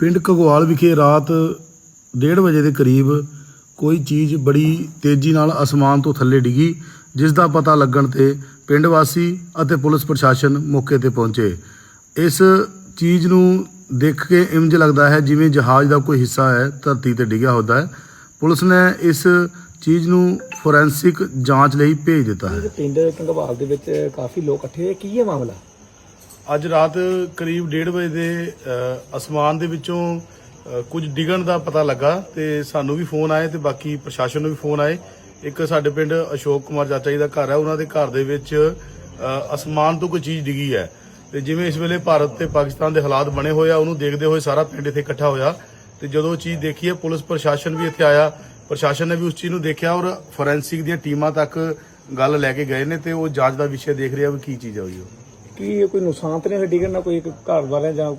ਪਿੰਡ ਘਗਵਾਲ ਵਿਖੇ ਰਾਤ 1:30 ਵਜੇ ਦੇ ਕਰੀਬ ਕੋਈ ਚੀਜ਼ ਬੜੀ ਤੇਜ਼ੀ ਨਾਲ ਅਸਮਾਨ ਤੋਂ ਥੱਲੇ ਡਿੱਗੀ, ਜਿਸ ਦਾ ਪਤਾ ਲੱਗਣ ਤੇ ਪਿੰਡ ਵਾਸੀ ਅਤੇ ਪੁਲਿਸ ਪ੍ਰਸ਼ਾਸਨ ਮੌਕੇ ਤੇ ਪਹੁੰਚੇ। ਇਸ ਚੀਜ਼ ਨੂੰ ਦੇਖ ਕੇ ਇੰਜ ਲੱਗਦਾ ਹੈ ਜਿਵੇਂ ਜਹਾਜ਼ ਦਾ ਕੋਈ ਹਿੱਸਾ ਹੈ, ਧਰਤੀ ਤੇ ਡਿੱਗਿਆ ਹੁੰਦਾ ਹੈ। ਪੁਲਿਸ ਨੇ ਇਸ ਚੀਜ਼ ਨੂੰ ਫੋਰੈਂਸਿਕ ਜਾਂਚ ਲਈ ਭੇਜ ਦਿੱਤਾ ਹੈ। ਪਿੰਡ ਕੰਗਵਾਲ ਦੇ ਵਿੱਚ ਕਾਫੀ ਲੋਕ ਇਕੱਠੇ ਹੋਏ। ਕੀ ਹੈ ਮਾਮਲਾ? ਅੱਜ ਰਾਤ ਕਰੀਬ 1:30 ਵਜੇ ਦੇ ਅਸਮਾਨ ਦੇ ਵਿੱਚੋਂ ਕੁਝ ਡਿੱਗਣ ਦਾ ਪਤਾ ਲੱਗਾ ਤੇ ਸਾਨੂੰ ਵੀ ਫੋਨ ਆਏ ਤੇ ਬਾਕੀ ਪ੍ਰਸ਼ਾਸਨ ਨੂੰ ਵੀ ਫੋਨ ਆਏ। ਇੱਕ ਸਾਡੇ ਪਿੰਡ ਅਸ਼ੋਕ ਕੁਮਾਰ ਚਾਚਾ ਜੀ ਦਾ ਘਰ ਹੈ, ਉਹਨਾਂ ਦੇ ਘਰ ਦੇ ਵਿੱਚ ਅਸਮਾਨ ਤੋਂ ਕੋਈ ਚੀਜ਼ ਡਿੱਗੀ ਹੈ। ਤੇ ਜਿਵੇਂ ਇਸ ਵੇਲੇ ਭਾਰਤ ਤੇ ਪਾਕਿਸਤਾਨ ਦੇ ਹਾਲਾਤ ਬਣੇ ਹੋਏ ਆ, ਉਹਨੂੰ ਦੇਖਦੇ ਹੋਏ ਸਾਰਾ ਪਿੰਡ ਇੱਥੇ ਇਕੱਠਾ ਹੋਇਆ। ਤੇ ਜਦੋਂ ਉਹ ਚੀਜ਼ ਦੇਖੀ ਹੈ, ਪੁਲਿਸ ਪ੍ਰਸ਼ਾਸਨ ਵੀ ਇੱਥੇ ਆਇਆ। ਪ੍ਰਸ਼ਾਸਨ ਨੇ ਵੀ ਉਸ ਚੀਜ਼ ਨੂੰ ਦੇਖਿਆ ਔਰ ਫੋਰੈਂਸਿਕ ਦੀਆਂ ਟੀਮਾਂ ਤੱਕ ਗੱਲ ਲੈ ਕੇ ਗਏ ਨੇ ਤੇ ਉਹ ਜਾਂਚ ਦਾ ਵਿਸ਼ੇ ਦੇਖ ਰਿਹਾ ਵੀ ਕੀ ਚੀਜ਼ ਹੋਈ ਉਹ ਕੀ ਇਹ ਕੋਈ ਨੁਕਸਾਨ ਤੇ ਨਹੀਂ ਹੋਇਆ? ਕਰਨਾ ਕੋਈ ਘਰ ਵਾਲਿਆਂ ਜਾਂ